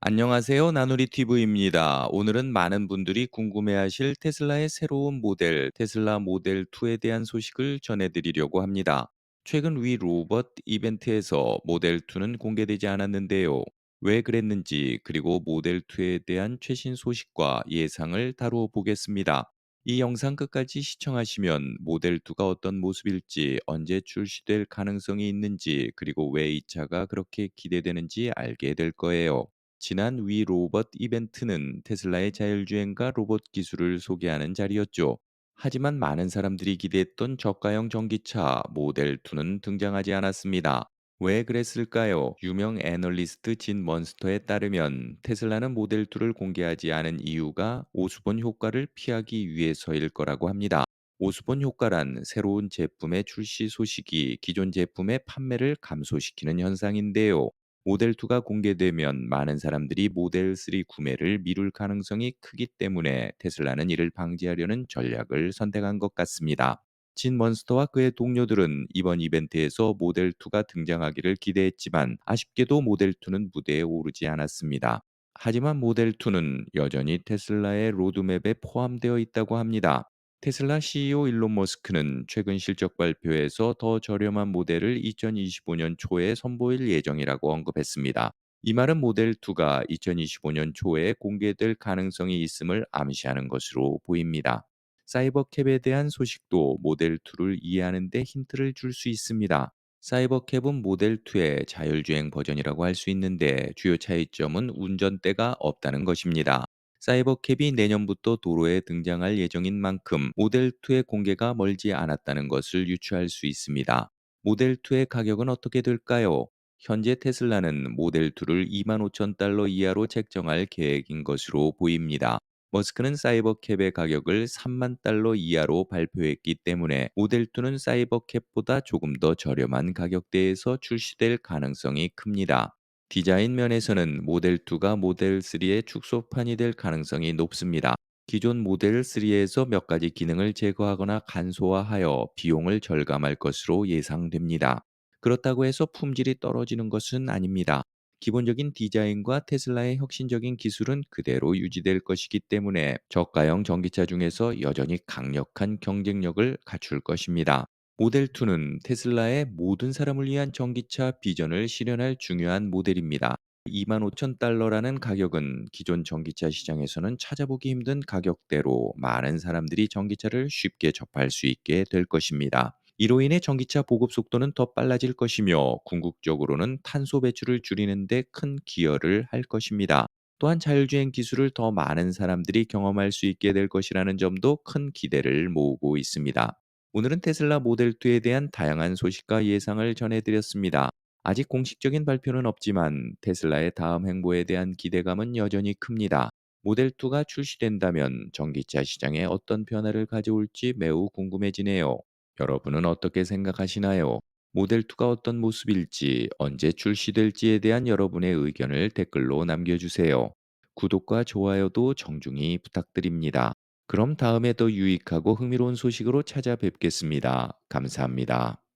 안녕하세요. 나누리 TV입니다. 오늘은 많은 분들이 궁금해하실 테슬라의 새로운 모델, 테슬라 모델 2에 대한 소식을 전해드리려고 합니다. 최근 위 로봇 이벤트에서 모델 2는 공개되지 않았는데요. 왜 그랬는지, 그리고 모델 2에 대한 최신 소식과 예상을 다루어 보겠습니다. 이 영상 끝까지 시청하시면 모델 2가 어떤 모습일지, 언제 출시될 가능성이 있는지, 그리고 왜 이 차가 그렇게 기대되는지 알게 될 거예요. 지난 위 로봇 이벤트는 테슬라의 자율주행과 로봇 기술을 소개하는 자리였죠. 하지만 많은 사람들이 기대했던 저가형 전기차 모델 2는 등장하지 않았습니다. 왜 그랬을까요? 유명 애널리스트 진 먼스터에 따르면 테슬라는 모델 2를 공개하지 않은 이유가 오수본 효과를 피하기 위해서일 거라고 합니다. 오수본 효과란 새로운 제품의 출시 소식이 기존 제품의 판매를 감소시키는 현상인데요. 모델 2가 공개되면 많은 사람들이 모델 3 구매를 미룰 가능성이 크기 때문에 테슬라는 이를 방지하려는 전략을 선택한 것 같습니다. 진 먼스터와 그의 동료들은 이번 이벤트에서 모델 2가 등장하기를 기대했지만 아쉽게도 모델 2는 무대에 오르지 않았습니다. 하지만 모델 2는 여전히 테슬라의 로드맵에 포함되어 있다고 합니다. 테슬라 CEO 일론 머스크는 최근 실적 발표에서 더 저렴한 모델을 2025년 초에 선보일 예정이라고 언급했습니다. 이 말은 모델 2가 2025년 초에 공개될 가능성이 있음을 암시하는 것으로 보입니다. 사이버캡에 대한 소식도 모델 2를 이해하는 데 힌트를 줄 수 있습니다. 사이버캡은 모델 2의 자율주행 버전이라고 할 수 있는데 주요 차이점은 운전대가 없다는 것입니다. 사이버캡이 내년부터 도로에 등장할 예정인 만큼 모델 2의 공개가 멀지 않았다는 것을 유추할 수 있습니다. 모델 2의 가격은 어떻게 될까요? 현재 테슬라는 모델 2를 2만 5천 달러 이하로 책정할 계획인 것으로 보입니다. 머스크는 사이버캡의 가격을 3만 달러 이하로 발표했기 때문에 모델 2는 사이버캡보다 조금 더 저렴한 가격대에서 출시될 가능성이 큽니다. 디자인 면에서는 모델 2가 모델 3의 축소판이 될 가능성이 높습니다. 기존 모델 3에서 몇 가지 기능을 제거하거나 간소화하여 비용을 절감할 것으로 예상됩니다. 그렇다고 해서 품질이 떨어지는 것은 아닙니다. 기본적인 디자인과 테슬라의 혁신적인 기술은 그대로 유지될 것이기 때문에 저가형 전기차 중에서 여전히 강력한 경쟁력을 갖출 것입니다. 모델 2는 테슬라의 모든 사람을 위한 전기차 비전을 실현할 중요한 모델입니다. 2만 5천 달러라는 가격은 기존 전기차 시장에서는 찾아보기 힘든 가격대로 많은 사람들이 전기차를 쉽게 접할 수 있게 될 것입니다. 이로 인해 전기차 보급 속도는 더 빨라질 것이며 궁극적으로는 탄소 배출을 줄이는 데 큰 기여를 할 것입니다. 또한 자율주행 기술을 더 많은 사람들이 경험할 수 있게 될 것이라는 점도 큰 기대를 모으고 있습니다. 오늘은 테슬라 모델 2에 대한 다양한 소식과 예상을 전해드렸습니다. 아직 공식적인 발표는 없지만 테슬라의 다음 행보에 대한 기대감은 여전히 큽니다. 모델 2가 출시된다면 전기차 시장에 어떤 변화를 가져올지 매우 궁금해지네요. 여러분은 어떻게 생각하시나요? 모델 2가 어떤 모습일지, 언제 출시될지에 대한 여러분의 의견을 댓글로 남겨주세요. 구독과 좋아요도 정중히 부탁드립니다. 그럼 다음에 더 유익하고 흥미로운 소식으로 찾아뵙겠습니다. 감사합니다.